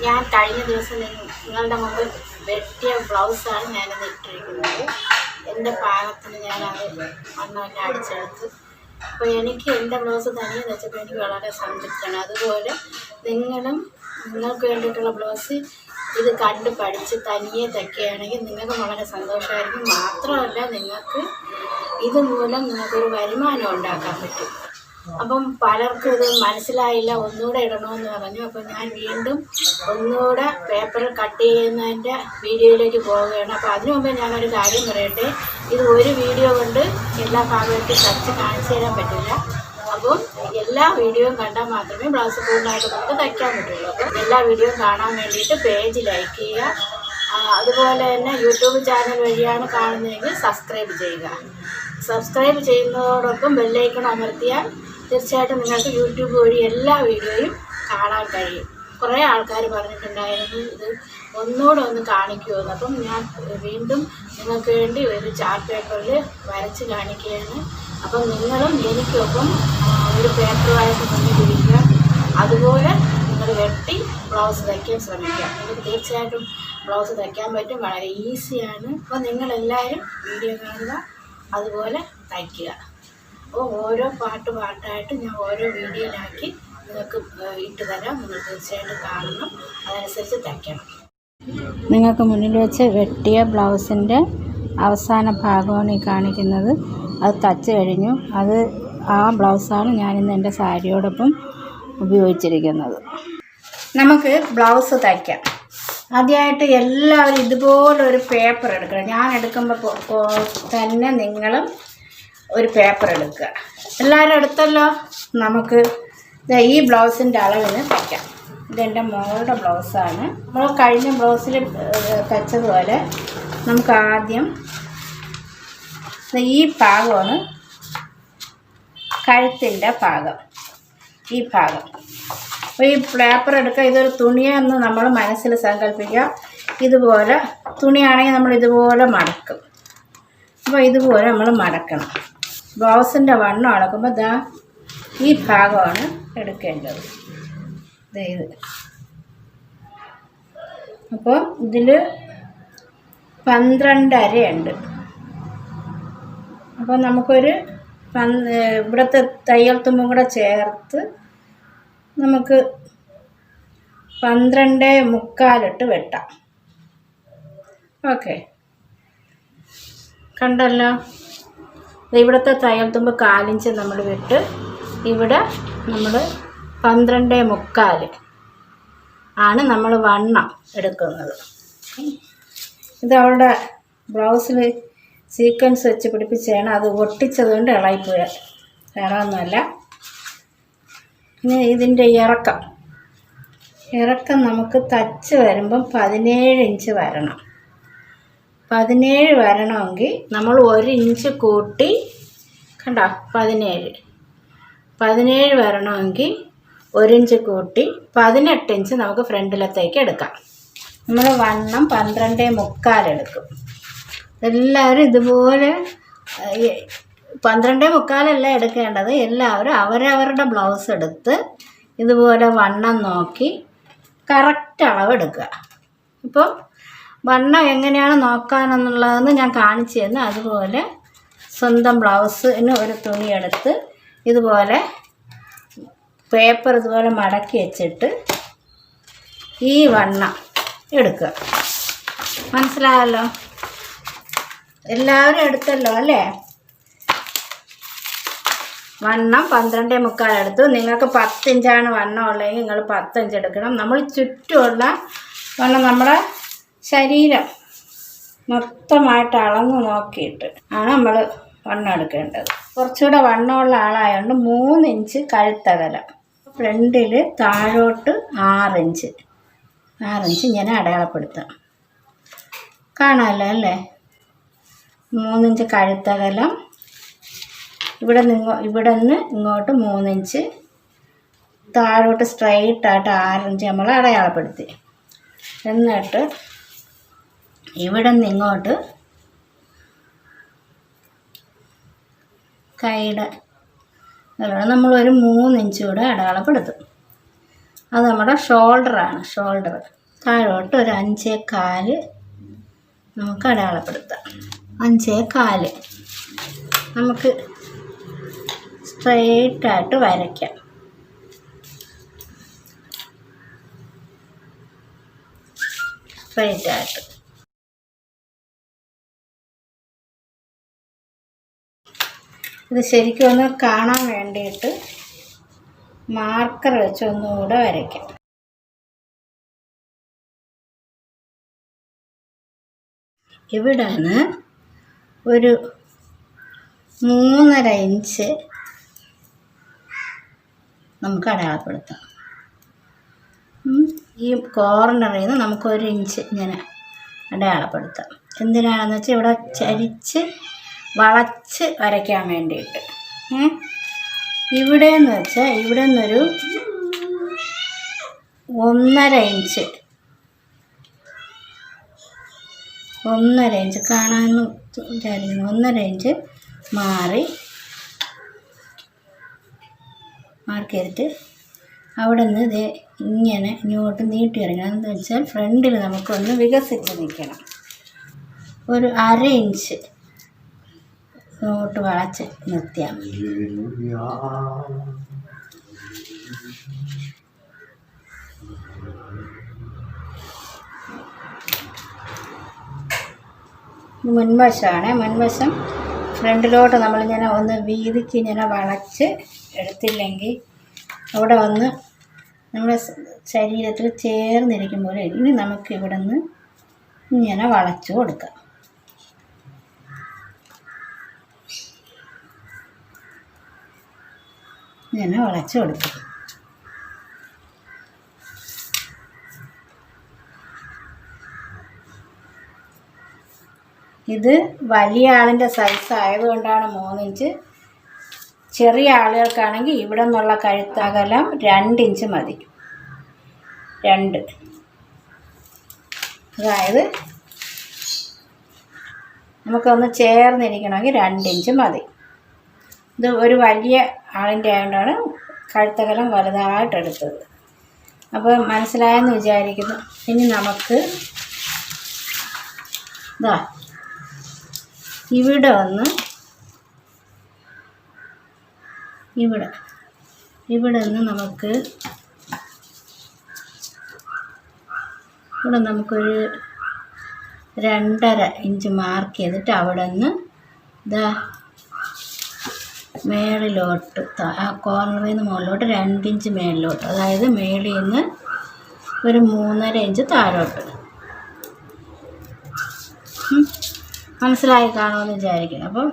ഞാൻ കഴിഞ്ഞ ദിവസം നിങ്ങ- നിങ്ങളുടെ മുമ്പിൽ വെട്ടിയ ബ്ലൗസാണ് ഞാനത് ഇട്ടിരിക്കുന്നത്. എന്റെ പാകത്തിന് ഞാനത് വണ്ണമെല്ലാം അടിച്ചെടുത്ത്. അപ്പോൾ എനിക്ക് എന്റെ ബ്ലൗസ് തന്നെ വെച്ചപ്പോൾ എനിക്ക് വളരെ സംതൃപ്തിയാണ്. അതുപോലെ നിങ്ങളും നിങ്ങൾക്ക് വേണ്ടിയിട്ടുള്ള ബ്ലൗസ് ഇത് കണ്ട് പഠിച്ച് തനിയെ തയ്ക്കുകയാണെങ്കിൽ നിങ്ങൾക്ക് വളരെ സന്തോഷമായിരിക്കും. മാത്രമല്ല നിങ്ങൾക്ക് ഇതുമൂലം നിങ്ങൾക്കൊരു വരുമാനം ഉണ്ടാക്കാൻ പറ്റും. അപ്പം പലർക്കും ഇത് മനസ്സിലായില്ല ഒന്നുകൂടെ ഇടണമെന്ന് പറഞ്ഞു. അപ്പം ഞാൻ വീണ്ടും ഒന്നുകൂടെ പേപ്പർ കട്ട് ചെയ്യുന്നതിന്റെ വീഡിയോയിലേക്ക് പോവുകയാണ്. അപ്പോൾ അതിനു മുമ്പേ ഞാനൊരു കാര്യം പറയട്ടെ. ഇത് ഒരു വീഡിയോ കൊണ്ട് എല്ലാ ഭാഗത്തും തച്ച് കാണിച്ചു തരാൻ പറ്റില്ല. അപ്പം എല്ലാ വീഡിയോയും കണ്ടാൽ മാത്രമേ ബ്ലൗസ് പൂർണമായിട്ട് നമുക്ക് തയ്ക്കാൻ പറ്റുള്ളൂ. അപ്പം എല്ലാ വീഡിയോയും കാണാൻ വേണ്ടിയിട്ട് പേജ് ലൈക്ക് ചെയ്യുക. അതുപോലെ തന്നെ യൂട്യൂബ് ചാനൽ വഴിയാണ് കാണുന്നതെങ്കിൽ സബ്സ്ക്രൈബ് ചെയ്യുക. സബ്സ്ക്രൈബ് ചെയ്യുന്നതോടൊപ്പം ബെല്ലൈക്കൺ അമർത്തിയാൽ തീർച്ചയായിട്ടും നിങ്ങൾക്ക് യൂട്യൂബ് വഴി എല്ലാ വീഡിയോയും കാണാൻ കഴിയും. കുറേ ആൾക്കാർ പറഞ്ഞിട്ടുണ്ടായിരുന്നു ഇത് ഒന്നുകൂടെ ഒന്ന് കാണിക്കുമെന്ന് അപ്പം ഞാൻ വീണ്ടും നിങ്ങൾക്ക് വേണ്ടി ഒരു ചാർട്ട് പേപ്പറിൽ വരച്ച് കാണിക്കുകയാണ്. അപ്പം നിങ്ങളും എനിക്കൊപ്പം ഒരു പേപ്പറുമായിട്ട് മുന്നിലിരിക്കുക അതുപോലെ നിങ്ങൾ വെട്ടി ബ്ലൗസ് തയ്ക്കാൻ ശ്രമിക്കുക. നിങ്ങൾക്ക് തീർച്ചയായിട്ടും ബ്ലൗസ് തയ്ക്കാൻ പറ്റും വളരെ ഈസിയാണ്. അപ്പോൾ നിങ്ങളെല്ലാവരും വീഡിയോ കാണുക അതുപോലെ തയ്ക്കുക. അപ്പോൾ ഓരോ പാട്ട് പാട്ടായിട്ട് ഞാൻ ഓരോ വീഡിയോയിലാക്കി നിങ്ങൾക്ക് ഇട്ട് തരാം. നിങ്ങൾ തീർച്ചയായിട്ടും കാണണം. അതനുസരിച്ച് തയ്ക്കണം. നിങ്ങൾക്ക് മുന്നിൽ വെച്ച് വെട്ടിയ ബ്ലൗസിന്റെ അവസാന ഭാഗമാണ് ഈ കാണിക്കുന്നത്. അത് തച്ച് കഴിഞ്ഞു. അത് ആ ബ്ലൗസാണ് ഞാനിന്ന് എന്റെ സാരിയോടൊപ്പം ഉപയോഗിച്ചിരിക്കുന്നത്. നമുക്ക് ബ്ലൗസ് തയ്ക്കാം. ആദ്യമായിട്ട് എല്ലാവരും ഇതുപോലൊരു പേപ്പർ എടുക്കണം. ഞാൻ എടുക്കുമ്പോൾ തന്നെ നിങ്ങളും ഒരു പേപ്പർ എടുക്കുക. എല്ലാവരും എടുത്തല്ലോ? നമുക്ക് ഈ ബ്ലൗസിന്റെ അളവിന് തയ്ക്കാം. ഇതെന്റെ മോളുടെ ബ്ലൗസാണ് നമ്മൾ കഴിഞ്ഞ ബ്ലൗസിൽ തയ്ച്ചതുപോലെ നമുക്ക് ആദ്യം ഈ ഭാഗമാണ് കഴുത്തിന്റെ ഭാഗം. ഈ ഭാഗം. അപ്പോൾ ഈ പേപ്പർ എടുക്കുക. ഇതൊരു തുണിയെന്ന് നമ്മൾ മനസ്സിൽ സങ്കല്പിക്കുക. ഇതുപോലെ തുണിയാണെങ്കിൽ നമ്മൾ ഇതുപോലെ മടക്കും. അപ്പോൾ ഇതുപോലെ നമ്മൾ മടക്കണം. ബ്ലൗസിന്റെ വണ്ണം അളക്കുമ്പോൾ ദാ ഈ ഭാഗമാണ് എടുക്കേണ്ടത്. ഇത്. അപ്പോൾ ഇതിൽ പന്ത്രണ്ടരയുണ്ട് അപ്പോൾ നമുക്കൊരു പന്ത് ഇവിടുത്തെ തയ്യൽ തുമ്പും കൂടെ ചേർത്ത് നമുക്ക് പന്ത്രണ്ട് മുക്കാലിട്ട് വെട്ടാം. ഓക്കെ. കണ്ടല്ലോ? ഇവിടുത്തെ തയ്യൽ തുമ്പ് കാലിഞ്ച് നമ്മൾ വിട്ട് ഇവിടെ നമ്മൾ പന്ത്രണ്ട് മുക്കാൽ ആണ് നമ്മൾ വണ്ണം എടുക്കുന്നത്. ഇത് അവളുടെ ബ്ലൗസിൽ സീക്വൻസ് വെച്ച് പിടിപ്പിച്ചാണ് അത് ഒട്ടിച്ചതുകൊണ്ട് ഇളയിപ്പോയ വേറെ ഇനി ഇതിന്റെ ഇറക്കം. ഇറക്കം നമുക്ക് തച്ച് വരുമ്പം പതിനേഴ് ഇഞ്ച് വരണം. പതിനേഴ് വരണമെങ്കിൽ നമ്മൾ ഒരു ഇഞ്ച് കൂട്ടി കണ്ടോ? പതിനേഴ്. പതിനേഴ് വരണമെങ്കിൽ ഒരു ഇഞ്ച് കൂട്ടി പതിനെട്ട് ഇഞ്ച് നമുക്ക് ഫ്രണ്ടിലത്തേക്ക് എടുക്കാം. നമ്മൾ വണ്ണം പന്ത്രണ്ട് മുക്കാലെടുക്കും എല്ലാവരും ഇതുപോലെ പന്ത്രണ്ട് മുക്കാലല്ല എടുക്കേണ്ടത്? എല്ലാവരും അവരവരുടെ ബ്ലൗസ് എടുത്ത് ഇതുപോലെ വണ്ണം നോക്കി കറക്റ്റ് അളവ് എടുക്കുക ഇപ്പോൾ വണ്ണം എങ്ങനെയാണ് നോക്കാനെന്നുള്ളതെന്ന് ഞാൻ കാണിച്ചു തന്നു അതുപോലെ സ്വന്തം ബ്ലൗസിന് ഒരു തുണിയെടുത്ത് ഇതുപോലെ പേപ്പർ ഇതുപോലെ മടക്കി വെച്ചിട്ട് ഈ വണ്ണം എടുക്കുക. മനസ്സിലായല്ലോ? എല്ലാവരും എടുത്തല്ലോ അല്ലേ? വണ്ണം പന്ത്രണ്ടേ മുക്കാൽ എടുത്തു. നിങ്ങൾക്ക് പത്തിഞ്ചാണ് വണ്ണം ഉള്ളതെങ്കിൽ നിങ്ങൾ പത്തഞ്ച് എടുക്കണം. നമ്മൾ ചുറ്റുമുള്ള വണ്ണം നമ്മുടെ ശരീരം മൊത്തമായിട്ട് അളന്ന് നോക്കിയിട്ട് ആണ് നമ്മൾ വണ്ണം എടുക്കേണ്ടത്. കുറച്ചുകൂടെ വണ്ണമുള്ള ആളായതുകൊണ്ട് മൂന്ന് ഇഞ്ച് കഴുത്തകലം ഫ്രണ്ടിൽ താഴോട്ട് ആറിഞ്ച് ആറിഞ്ച് ഇങ്ങനെ അടയാളപ്പെടുത്താം. കാണാമല്ലോ അല്ലേ? മൂന്നിഞ്ച് കഴുത്തകലം ഇവിടെ നിന്ന് ഇവിടെ നിന്ന് ഇങ്ങോട്ട് മൂന്നിഞ്ച് താഴോട്ട് സ്ട്രൈറ്റ് ആയിട്ട് ആറിഞ്ച് നമ്മൾ അടയാളപ്പെടുത്തി. എന്നിട്ട് ഇവിടെ നിന്ന് ഇങ്ങോട്ട് കൈയുടെ നമ്മൾ ഒരു മൂന്നിഞ്ച് കൂടെ അടയാളപ്പെടുത്തും. അത് നമ്മുടെ ഷോൾഡറാണ് ഷോൾഡർ താഴോട്ട് ഒരു അഞ്ചേ കാൽ നമുക്ക് അടയാളപ്പെടുത്താം. അഞ്ചേ കാൽ. നമുക്ക് സ്ട്രെയിറ്റായിട്ട് വരയ്ക്കാം. സ്ട്രെയിറ്റായിട്ട് ഇത് ശരിക്കും ഒന്ന് കാണാൻ വേണ്ടിയിട്ട് മാർക്കർ വെച്ച് ഒന്നുകൂടെ വരയ്ക്കാം ഇവിടാണ് ഒരു മൂന്നര ഇഞ്ച് നമുക്ക് അടയാളപ്പെടുത്താം. ഈ കോർണറിൽ നിന്ന് നമുക്ക് ഒരു ഇഞ്ച് ഇങ്ങനെ അടയാളപ്പെടുത്താം എന്തിനാണെന്ന് വെച്ചാൽ ഇവിടെ ചരിച്ച് വളച്ച് വരയ്ക്കാൻ വേണ്ടിയിട്ട്. ഇവിടെ എന്ന് വെച്ചാൽ ഇവിടെ നിന്നൊരു ഒന്നര ഇഞ്ച്. ഒന്നര ഇഞ്ച് കാണാമെന്ന് വിചാരിക്കുന്നു. ഒന്നര ഇഞ്ച് മാറി മാർക്ക് ചെയ്തിട്ട് അവിടെ നിന്ന് ഇത് ഇങ്ങനെ ഇങ്ങോട്ട് നീട്ടി ഇറങ്ങണം. എന്ന് വെച്ചാൽ ഫ്രണ്ടിൽ നമുക്കൊന്ന് വികസിച്ച് നിൽക്കണം. ഒരു അര ഇഞ്ച് ഇങ്ങോട്ട് വളച്ച് നിർത്തിയാൽ മുൻവശമാണ് മുൻവശം ഫ്രണ്ടിലോട്ട് നമ്മളിങ്ങനെ ഒന്ന് വീതിക്ക് ഇങ്ങനെ വളച്ച് എടുത്തില്ലെങ്കിൽ അവിടെ വന്ന് നമ്മുടെ ശരീരത്തിൽ ചേർന്നിരിക്കും പോലെ ഇനി നമുക്ക് ഇവിടെ നിന്ന് ഇങ്ങനെ വളച്ചു കൊടുക്കാം. ഇങ്ങനെ വളച്ചു കൊടുക്കും ഇത് വലിയ ആളിന്റെ സൈസ് ആയതുകൊണ്ടാണ് മൂന്നിഞ്ച് ചെറിയ ആളുകൾക്കാണെങ്കിൽ ഇവിടെ നിന്നുള്ള കഴുത്തകലം രണ്ട് ഇഞ്ച് മതി. രണ്ട്. അതായത് നമുക്കൊന്ന് ചേർന്നിരിക്കണമെങ്കിൽ രണ്ട് ഇഞ്ച് മതി. ഇത് ഒരു വലിയ ആളിന്റെ ആയതുകൊണ്ടാണ് കഴുത്തകലം വലുതായിട്ട് എടുത്തത് അപ്പോൾ മനസ്സിലായെന്ന് വിചാരിക്കുന്നു. ഇനി നമുക്ക് ഇതാ ഇവിടെ ഒന്ന് ഇവിടെ ഇവിടെ നിന്ന് നമുക്ക് ഇവിടെ നമുക്കൊരു രണ്ടര ഇഞ്ച് മാർക്ക് ചെയ്തിട്ട് അവിടെ നിന്ന് ഇതാ മേളിലോട്ട് ആ കോർണറിൽ നിന്ന് മുകളിലോട്ട് രണ്ടിഞ്ച് മേളിലോട്ട്. അതായത് മേളിൽ നിന്ന് ഒരു മൂന്നര ഇഞ്ച് താഴോട്ട്. മനസ്സിലായി കാണുമെന്ന് വിചാരിക്കുന്നു. അപ്പം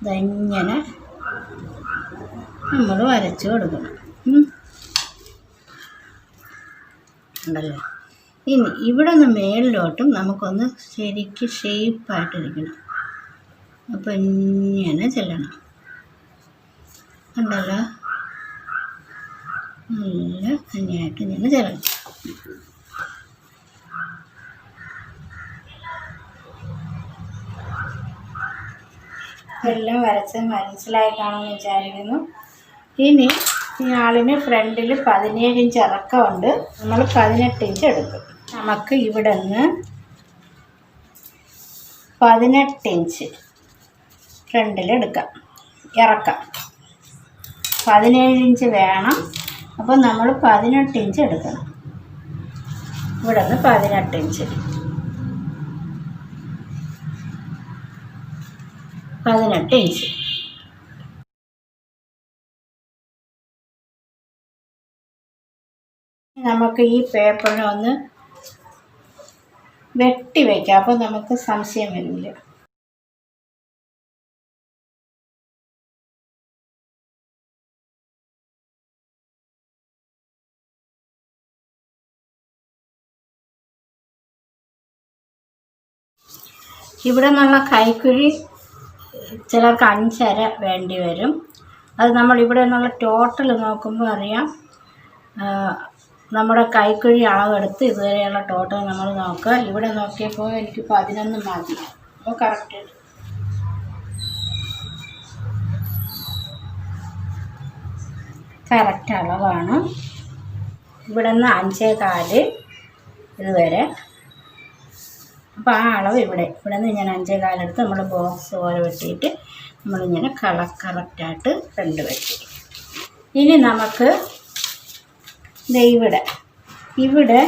ഇതെങ്ങനെ നമ്മൾ വരച്ചു കൊടുക്കണം. ഉണ്ടല്ലോ? ഇനി ഇവിടെ നിന്ന് മേളിലോട്ടും നമുക്കൊന്ന് ശരിക്ക് ഷേപ്പായിട്ടിരിക്കണം അപ്പം ഇങ്ങനെ ചെല്ലണം. ഉണ്ടല്ലോ. നല്ല ഭംഗിയായിട്ട് ചെല്ലണം. എല്ലാം വരച്ച് മനസ്സിലായി കാണുമെന്ന് വിചാരിക്കുന്നു. ഇനി ഈ ആളിന് ഫ്രണ്ടിൽ പതിനേഴ് ഇഞ്ച് ഇറക്കമുണ്ട്. നമ്മൾ പതിനെട്ട് ഇഞ്ച് എടുക്കും. നമുക്ക് ഇവിടെ നിന്ന് പതിനെട്ട് ഇഞ്ച് ഫ്രണ്ടിൽ എടുക്കാം. ഇറക്കാം. പതിനേഴ് ഇഞ്ച് വേണം. അപ്പോൾ നമ്മൾ പതിനെട്ട് ഇഞ്ച് എടുക്കണം. ഇവിടെ നിന്ന് പതിനെട്ട് ഇഞ്ച്. പതിനെട്ട് ഇഞ്ച്. നമുക്ക് ഈ പേപ്പറിനെ ഒന്ന് വെട്ടി വയ്ക്കാം അപ്പോൾ നമുക്ക് സംശയം വരില്ല. ഇവിടെ നിന്നുള്ള കൈക്കുഴി ചിലർക്ക് അഞ്ചര വേണ്ടി വരും. അത് നമ്മൾ ഇവിടെ നിന്നുള്ള ടോട്ടൽ നോക്കുമ്പോൾ അറിയാം. നമ്മുടെ കൈക്കുഴി അളവെടുത്ത് ഇതുവരെയുള്ള ടോട്ടൽ നമ്മൾ നോക്കുക. ഇവിടെ നോക്കിയപ്പോൾ എനിക്ക് പതിനൊന്ന് മതി. അപ്പോൾ കറക്റ്റ് കറക്റ്റ് അളവാണ്. ഇവിടെ നിന്ന് അഞ്ചേ കാൽ ഇതുവരെ. അപ്പോൾ ആ അളവ് ഇവിടെ. ഇവിടെ നിന്ന് ഞാൻ അഞ്ചേ കാലെടുത്ത് നമ്മൾ ബോക്സ് പോലെ വെട്ടിയിട്ട് നമ്മളിങ്ങനെ കളർ കറക്റ്റായിട്ട് ഫ്രണ്ട് വെട്ടി. ഇനി നമുക്ക് ഇവിടെ ഇവിടെ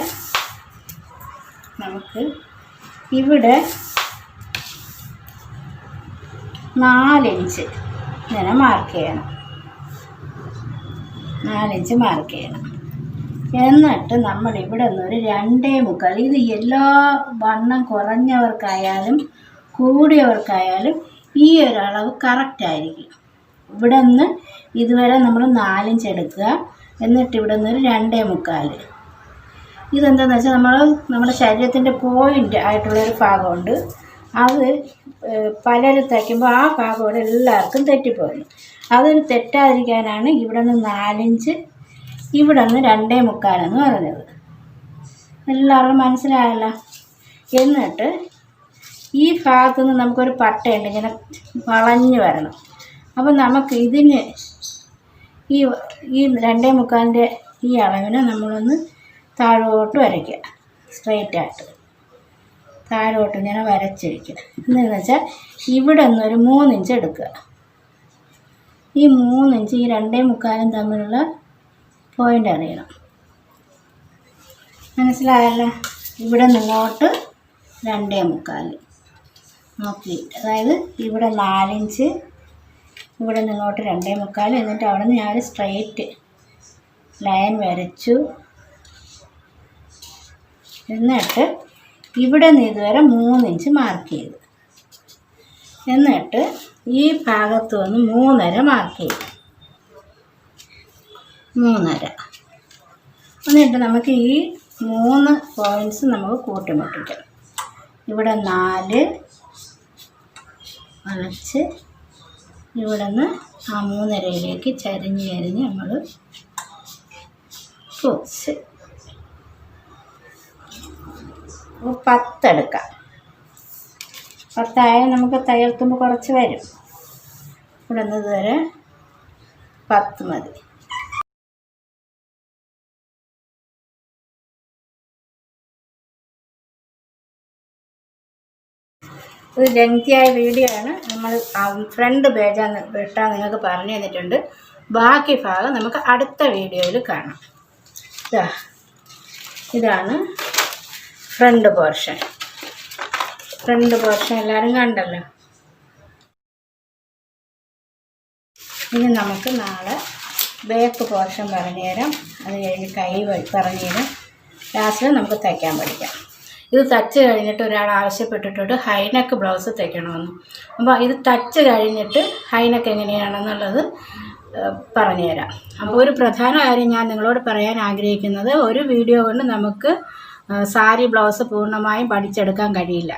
നമുക്ക് ഇവിടെ നാലിഞ്ച്. ഇങ്ങനെ മാർക്ക് ചെയ്യണം. നാലിഞ്ച് മാർക്ക് ചെയ്യണം. എന്നിട്ട് നമ്മൾ ഇവിടെ നിന്ന് ഒരു രണ്ടേ മുക്കാൽ. ഇത് എല്ലാ വണ്ണം കുറഞ്ഞവർക്കായാലും കൂടിയവർക്കായാലും ഈ ഒരു അളവ് കറക്റ്റായിരിക്കും ഇവിടെ നിന്ന് ഇതുവരെ നമ്മൾ നാലിഞ്ച് എടുക്കുക. എന്നിട്ട് ഇവിടെ നിന്ന് ഒരു രണ്ടേ മുക്കാൽ. ഇതെന്താണെന്ന് വെച്ചാൽ നമ്മൾ നമ്മുടെ ശരീരത്തിന്റെ പോയിന്റ് ആയിട്ടുള്ളൊരു ഭാഗമുണ്ട്. അത് പലരും തയ്ക്കുമ്പോൾ ആ ഭാഗം ഇവിടെ എല്ലാവർക്കും തെറ്റിപ്പോകുന്നു. അതൊരു തെറ്റാതിരിക്കാനാണ് ഇവിടെ നിന്ന് നാലിഞ്ച് ഇവിടെ നിന്ന് രണ്ടേ മുക്കാലെന്ന് പറഞ്ഞത്. എല്ലാവർക്കും മനസ്സിലായല്ലോ? എന്നിട്ട് ഈ ഭാഗത്തു നിന്ന് നമുക്കൊരു പട്ടയുണ്ട് ഇങ്ങനെ വളഞ്ഞു വരണം. അപ്പം നമുക്ക് ഇതിന് ഈ ഈ രണ്ടേ മുക്കാലിന്റെ ഈ അളവിനെ നമ്മളൊന്ന് താഴോട്ട് വരയ്ക്കുക. സ്ട്രെയിറ്റ് താഴോട്ട് ഇങ്ങനെ വരച്ചിരിക്കുക. എന്താണെന്ന് വെച്ചാൽ ഇവിടെ നിന്നൊരു മൂന്നിഞ്ച് എടുക്കുക. ഈ മൂന്നിഞ്ച് ഈ രണ്ടേ മുക്കാലും തമ്മിലുള്ള പോയിന്റ് അറിയണം മനസ്സിലായല്ലോ? ഇവിടെ നിന്നോട്ട് രണ്ടേ മുക്കാൽ നോക്കി. അതായത് ഇവിടെ നാലിഞ്ച് ഇവിടെ നിന്നോട്ട് രണ്ടേ മുക്കാൽ എന്നിട്ട് അവിടെ നിന്ന് ഞാൻ സ്ട്രെയിറ്റ് ലൈൻ വരച്ചു. എന്നിട്ട് ഇവിടെ നിന്ന് ഇതുവരെ മൂന്നിഞ്ച് മാർക്ക് ചെയ്തു. എന്നിട്ട് ഈ ഭാഗത്തു നിന്ന് മൂന്നര മാർക്ക് ചെയ്തു. മൂന്നര. എന്നിട്ട് നമുക്ക് ഈ മൂന്ന് പോയിന്റ്സ് നമുക്ക് കൂട്ടിമുട്ടിക്കാം. ഇവിടെ നാല് വളച്ച് ഇവിടെ നിന്ന് ആ മൂന്നരയിലേക്ക് ചരിഞ്ഞ് ചരിഞ്ഞ് നമ്മൾ പൊച്ച് പത്തെടുക്കാം പത്തായാൽ നമുക്ക് തയ്യൽത്തുമ്പോൾ കുറച്ച് വരും. ഇവിടെ നിന്ന് ഇതുവരെ പത്ത് മതി. ഒരു ലെങ്തിയായ വീഡിയോ ആണ്. നമ്മൾ ഫ്രണ്ട് പേജാന്ന് വെട്ടാൻ നിങ്ങൾക്ക് പറഞ്ഞു തന്നിട്ടുണ്ട്. ബാക്കി ഭാഗം നമുക്ക് അടുത്ത വീഡിയോയിൽ കാണാം. ഇതാ ഇതാണ് ഫ്രണ്ട് പോർഷൻ ഫ്രണ്ട് പോർഷൻ എല്ലാവരും കണ്ടല്ലോ. ഇനി നമുക്ക് നാളെ ബേക്ക് പോർഷൻ പറഞ്ഞുതരാം. അത് കഴിഞ്ഞ് കൈ പറഞ്ഞുതരാം. പറഞ്ഞു തരാം ലാസ്റ്റിൽ നമുക്ക് തയ്ക്കാൻ പഠിക്കാം. ഇത് തച്ച് കഴിഞ്ഞിട്ട് ഒരാൾ ആവശ്യപ്പെട്ടിട്ടുണ്ട്. ഹൈനെക്ക് ബ്ലൗസ് തയ്ക്കണമെന്ന്. അപ്പോൾ ഇത് തച്ച് കഴിഞ്ഞിട്ട് ഹൈനെക്ക് എങ്ങനെയാണെന്നുള്ളത് പറഞ്ഞുതരാം. അപ്പോൾ ഒരു പ്രധാന കാര്യം ഞാൻ നിങ്ങളോട് പറയാൻ ആഗ്രഹിക്കുന്നത് ഒരു വീഡിയോ കൊണ്ട് നമുക്ക് സാരി ബ്ലൗസ് പൂർണമായും പഠിച്ചെടുക്കാൻ കഴിയില്ല.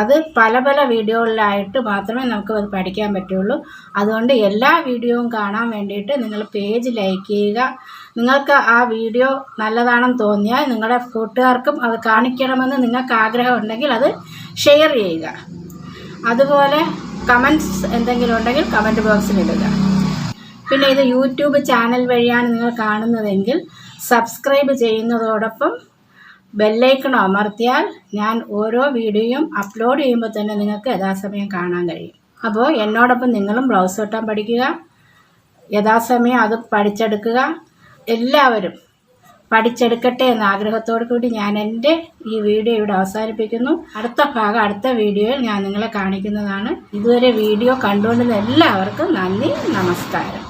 അത് പല പല വീഡിയോകളിലായിട്ട് മാത്രമേ നമുക്ക് അത് പഠിക്കാൻ പറ്റുള്ളൂ. അതുകൊണ്ട് എല്ലാ വീഡിയോയും കാണാൻ വേണ്ടിയിട്ട് നിങ്ങൾ പേജ് ലൈക്ക് ചെയ്യുക. നിങ്ങൾക്ക് ആ വീഡിയോ നല്ലതാണെന്ന് തോന്നിയാൽ നിങ്ങളുടെ കൂട്ടുകാർക്കും അത് കാണിക്കണമെന്ന് നിങ്ങൾക്ക് ആഗ്രഹം ഉണ്ടെങ്കിൽ അത് ഷെയർ ചെയ്യുക. അതുപോലെ കമന്റ്സ് എന്തെങ്കിലും ഉണ്ടെങ്കിൽ കമന്റ് ബോക്സിൽ ഇടുക. പിന്നെ ഇത് യൂട്യൂബ് ചാനൽ വഴിയാണ് നിങ്ങൾ കാണുന്നതെങ്കിൽ സബ്സ്ക്രൈബ് ചെയ്യുന്നതോടൊപ്പം ബെല്ലൈക്കൺ അമർത്തിയാൽ ഞാൻ ഓരോ വീഡിയോയും അപ്ലോഡ് ചെയ്യുമ്പോൾ തന്നെ നിങ്ങൾക്ക് യഥാസമയം കാണാൻ കഴിയും. അപ്പോൾ എന്നോടൊപ്പം നിങ്ങളും ബ്ലൗസ് വെട്ടാൻ പഠിക്കുക യഥാസമയം അത് പഠിച്ചെടുക്കുക. എല്ലാവരും പഠിച്ചെടുക്കട്ടെ എന്ന ആഗ്രഹത്തോടു കൂടി ഞാൻ എന്റെ ഈ വീഡിയോ ഇവിടെ അവസാനിപ്പിക്കുന്നു. അടുത്ത ഭാഗം അടുത്ത വീഡിയോയിൽ ഞാൻ നിങ്ങളെ കാണിക്കുന്നതാണ്. ഇതുവരെ വീഡിയോ കണ്ടുകൊണ്ടിരുന്ന എല്ലാവർക്കും നന്ദി നമസ്കാരം.